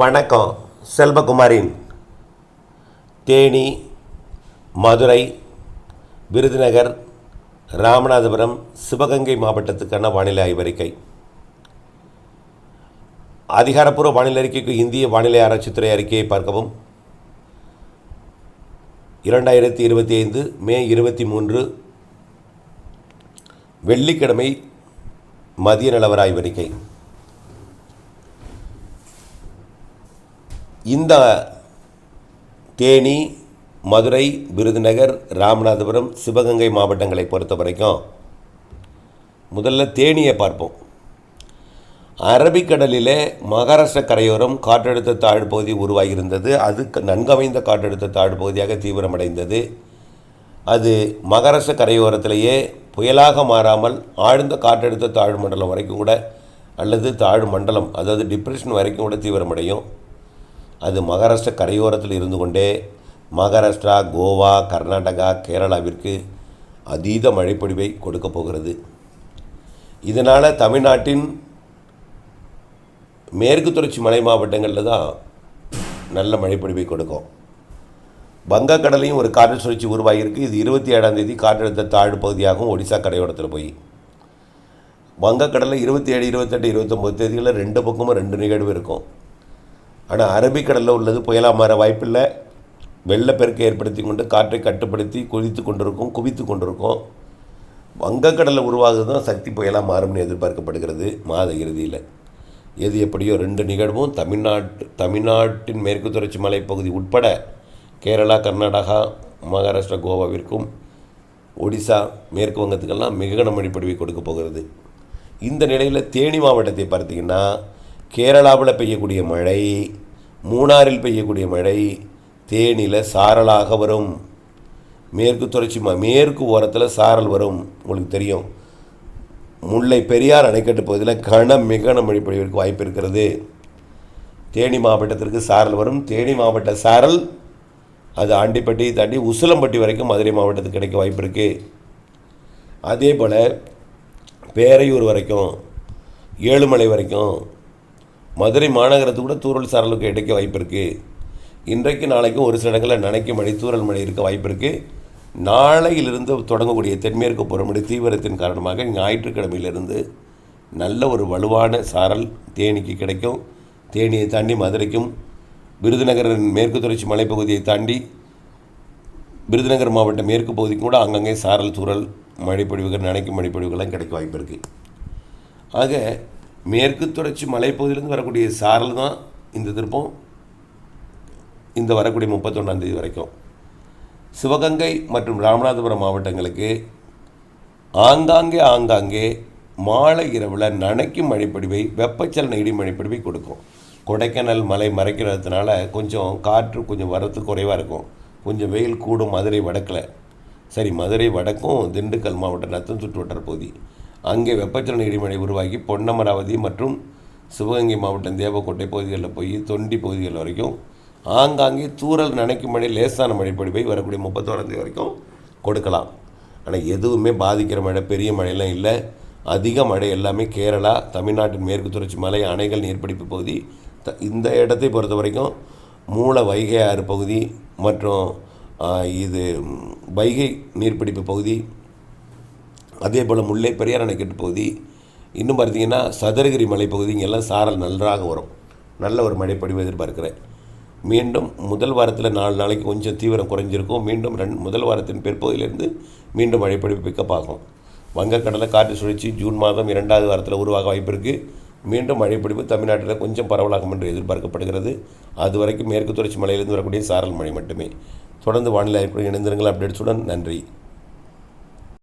வணக்கம் செல்வகுமாரின் தேனி மதுரை விருதுநகர் ராமநாதபுரம் சிவகங்கை மாவட்டத்துக்கான வானிலை ஆய்வறிக்கை. அதிகாரப்பூர்வ வானிலை அறிக்கைக்கு இந்திய வானிலை ஆராய்ச்சித்துறை அறிக்கையை பார்க்கவும். இரண்டாயிரத்தி இருபத்தி ஐந்து மே இருபத்தி மூன்று வெள்ளிக்கிழமை மதிய நிலவர ஆய்வறிக்கை. இந்த தேனி மதுரை விருதுநகர் ராமநாதபுரம் சிவகங்கை மாவட்டங்களை பொறுத்த வரைக்கும் முதல்ல தேனியை பார்ப்போம். அரபிக்கடலிலே மகாராஷ்டிர கரையோரம் காற்றழுத்த தாழ் பகுதி உருவாகியிருந்தது. அது நன்கமைந்த காற்றழுத்த தாழ் பகுதியாக தீவிரமடைந்தது. அது மகாராஷ்டிர கரையோரத்திலேயே புயலாக மாறாமல் ஆழ்ந்த காற்றழுத்த தாழ்வு மண்டலம் வரைக்கும் கூட அல்லது தாழ்வு மண்டலம் அதாவது டிப்ரெஷன் வரைக்கும் கூட தீவிரமடையும். அது மகாராஷ்டிர கரையோரத்தில் இருந்து கொண்டே மகாராஷ்டிரா கோவா கர்நாடகா கேரளாவிற்கு அதீத மழைப்பொழிவை கொடுக்கப் போகிறது. இதனால் தமிழ்நாட்டின் மேற்கு தொடர்ச்சி மலை மாவட்டங்களில் தான் நல்ல மழைப்பொழிவை கொடுக்கும். வங்கக்கடலையும் ஒரு காற்று சுழற்சி உருவாகியிருக்கு. இது இருபத்தி ஏழாம் தேதி காற்றழுத்த தாழ்வு பகுதியாகவும் ஒடிசா கரையோரத்தில் போய். வங்கக்கடலில் இருபத்தி ஏழு இருபத்தெட்டு இருபத்தொம்பது தேதிகளில் ரெண்டு பக்கமும் ரெண்டு நிகழ்வு இருக்கும். ஆனால் அரபிக்கடலில் உள்ளது புயலாக மாற வாய்ப்பில்லை. வெள்ளப்பெருக்கை ஏற்படுத்தி கொண்டு காற்றை கட்டுப்படுத்தி குதித்து கொண்டிருக்கும் குவித்து கொண்டிருக்கும். வங்கக்கடலில் உருவாகுது தான் சக்தி புயலாக மாறும்னு எதிர்பார்க்கப்படுகிறது மாத இறுதியில். எது எப்படியோ ரெண்டு நிகழ்வும் தமிழ்நாட்டு தமிழ்நாட்டின் மேற்கு தொடர்ச்சி மலைப்பகுதி உட்பட கேரளா கர்நாடகா மகாராஷ்டிரா கோவாவிற்கும் ஒடிசா மேற்கு வங்கத்துக்கெல்லாம் மிக கனமழை பொழிவை கொடுக்க போகிறது. இந்த நிலையில் தேனி மாவட்டத்தை பார்த்தீங்கன்னா கேரளாவில் பெய்யக்கூடிய மழை மூணாறில் பெய்யக்கூடிய மழை தேனியில் சாரலாக வரும். மேற்கு தொடர்ச்சி ம மேற்கு ஓரத்தில் சாரல் வரும். உங்களுக்கு தெரியும். முல்லை பெரியார் அணைக்கட்டு பகுதியில் கன மிகன மழை பொழிவிற்கு வாய்ப்பு இருக்கிறது. தேனி மாவட்டத்திற்கு சாரல் வரும். தேனி மாவட்ட சாரல் அது ஆண்டிப்பட்டி தாண்டி உசிலம்பட்டி வரைக்கும் மதுரை மாவட்டத்துக்கு கிடைக்க வாய்ப்பு இருக்குது அதே போல் பேரையூர் வரைக்கும் ஏழுமலை வரைக்கும் மதுரை மாநகரத்துக்கு கூட தூரல் சாரலுக்கு இடைக்க வாய்ப்பு இருக்குது இன்றைக்கு நாளைக்கும் ஒரு சில இடங்களில் நனைக்கும் மழை தூரல் மழை இருக்க வாய்ப்பு இருக்குது நாளையிலிருந்து தொடங்கக்கூடிய தென்மேற்கு புறமழை தீவிரத்தின் காரணமாக ஞாயிற்றுக்கிழமையிலிருந்து நல்ல ஒரு வலுவான சாரல் தேனிக்கு கிடைக்கும். தேனியை தாண்டி மதுரைக்கும் விருதுநகரின் மேற்கு தொடர்ச்சி மலைப்பகுதியை தாண்டி விருதுநகர் மாவட்ட மேற்கு பகுதிக்கும் கூட அங்கங்கே சாரல் தூரல் மழைப்பொழிவுகள் நனைக்கும் மழைப்பொழிவுகள்லாம் கிடைக்க வாய்ப்பு இருக்குது ஆக மேற்கு தொடர்ச்சி மலைப்பகுதியிலேருந்து வரக்கூடிய சாரல் தான் இந்த திருப்பம். இந்த வரக்கூடிய முப்பத்தொன்னாந்தேதி வரைக்கும். சிவகங்கை மற்றும் ராமநாதபுரம் மாவட்டங்களுக்கு ஆங்காங்கே ஆங்காங்கே மாலை இரவில் நனைக்கும் மழைப்படிவை வெப்பச்சலன இடி மழைப்படிவை கொடுக்கும். கொடைக்கானல் மலை மறைக்கிறதுனால கொஞ்சம் காற்று கொஞ்சம் வரத்து குறைவாக இருக்கும். கொஞ்சம் வெயில் கூடும் மதுரை வடக்கில். சரி மதுரை வடக்கும் திண்டுக்கல் மாவட்டம் நத்தம் சுற்று வட்டார பகுதி. அங்கே வெப்பச்சலன இடிமழை உருவாகி பொன்னமராவதி மற்றும் சிவகங்கை மாவட்டம் தேவக்கோட்டை பகுதிகளில் போய் தொண்டி பகுதிகள் வரைக்கும் ஆங்காங்கே தூரல் நனைக்கும் மழை லேசான மழைப்பொழிவை வரக்கூடிய முப்பத்தோராம் தேதி வரைக்கும் கொடுக்கலாம். ஆனால் எதுவுமே பாதிக்கிற மழை பெரிய மழையெல்லாம் இல்லை. அதிக மழை எல்லாமே கேரளா தமிழ்நாட்டின் மேற்கு தொடர்ச்சி மலை அணைகள் நீர்ப்பிடிப்பு பகுதி த- இந்த இடத்தை பொறுத்த வரைக்கும் மூல வைகை ஆறு பகுதி மற்றும் இது வைகை நீர்ப்பிடிப்பு பகுதி அதே போல் முல்லை பெரியார் அணைக்கட்டு பகுதி இன்னும் பார்த்தீங்கன்னா சதுரகிரி மலைப்பகுதி இங்கெல்லாம் சாரல் நன்றாக வரும் நல்ல ஒரு மழைப்படிவு எதிர்பார்க்கிறேன். மீண்டும் முதல் வாரத்தில் நாலு நாளைக்கு கொஞ்சம் தீவிரம் குறைஞ்சிருக்கும். மீண்டும் ரெண்டு முதல் வாரத்தின் பிற்பகுதியிலிருந்து மீண்டும் மழைப்பொழிவு பிக்கப் ஆகும். வங்கக்கடலை காற்று சுழற்சி ஜூன் மாதம் இரண்டாவது வாரத்தில் உருவாக வாய்ப்பு இருக்குது மீண்டும் மழைப்பிடிப்பு தமிழ்நாட்டில் கொஞ்சம் பரவலாகும் என்று எதிர்பார்க்கப்படுகிறது. அது வரைக்கும் மேற்கு தொடர்ச்சி மலையிலிருந்து வரக்கூடிய சாரல் மழை மட்டுமே. தொடர்ந்து வானிலை இணைந்திருங்கள். அப்டேட்ஸுடன் நன்றி.